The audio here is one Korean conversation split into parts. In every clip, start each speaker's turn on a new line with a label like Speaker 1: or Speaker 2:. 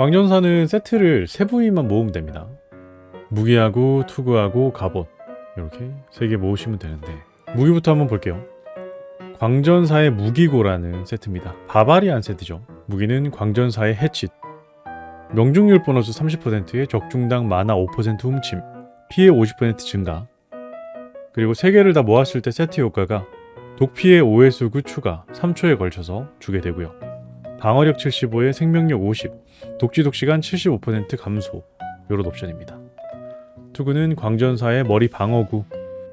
Speaker 1: 광전사는 세트를 세 부위만 모으면 됩니다. 무기하고 투구하고 갑옷 이렇게 세 개 모으시면 되는데 무기부터 한번 볼게요. 광전사의 무기고라는 세트입니다. 바바리안 세트죠. 무기는 광전사의 해칫 명중률 보너스 30%에 적중당 마나 5% 훔침 피해 50% 증가 그리고 세 개를 다 모았을 때 세트 효과가 독피해 5회 구 추가 3초에 걸쳐서 주게 되고요. 방어력 75에 생명력 50, 독지독 시간 75% 감소 요런 옵션입니다. 투구는 광전사의 머리 방어구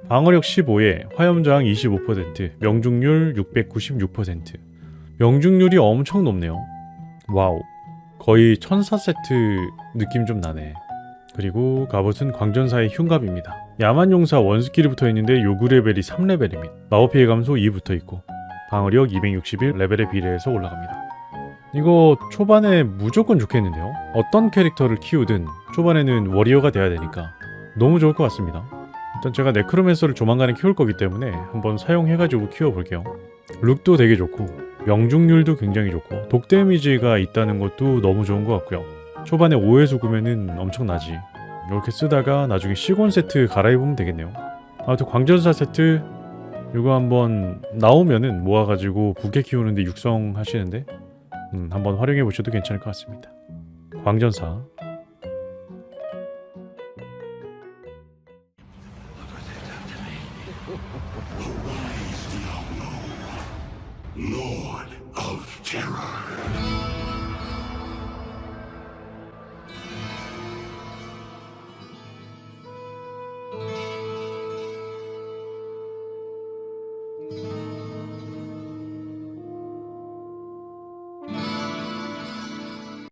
Speaker 1: 방어력 15에 화염저항 25%, 명중률 696%. 명중률이 엄청 높네요. 와우. 거의 천사 세트 느낌 좀 나네. 그리고 갑옷은 광전사의 흉갑입니다. 야만용사 원스킬이 붙어 있는데 요구 레벨이 3레벨입니다. 마법 피해 감소 2 붙어 있고 방어력 261 레벨에 비례해서 올라갑니다. 이거 초반에 무조건 좋겠는데요. 어떤 캐릭터를 키우든 초반에는 워리어가 돼야 되니까 너무 좋을 것 같습니다. 일단 제가 네크로맨서를 조만간에 키울 거기 때문에 한번 사용해가지고 키워볼게요. 룩도 되게 좋고 명중률도 굉장히 좋고 독 데미지가 있다는 것도 너무 좋은 것 같고요. 초반에 5회수 구면은 엄청나지. 이렇게 쓰다가 나중에 시곤 세트 갈아입으면 되겠네요. 아무튼 광전사 세트 이거 한번 나오면은 모아가지고 부캐 키우는데 육성하시는데 음, 한번 활용해 보셔도 괜찮을 것 같습니다. 광전사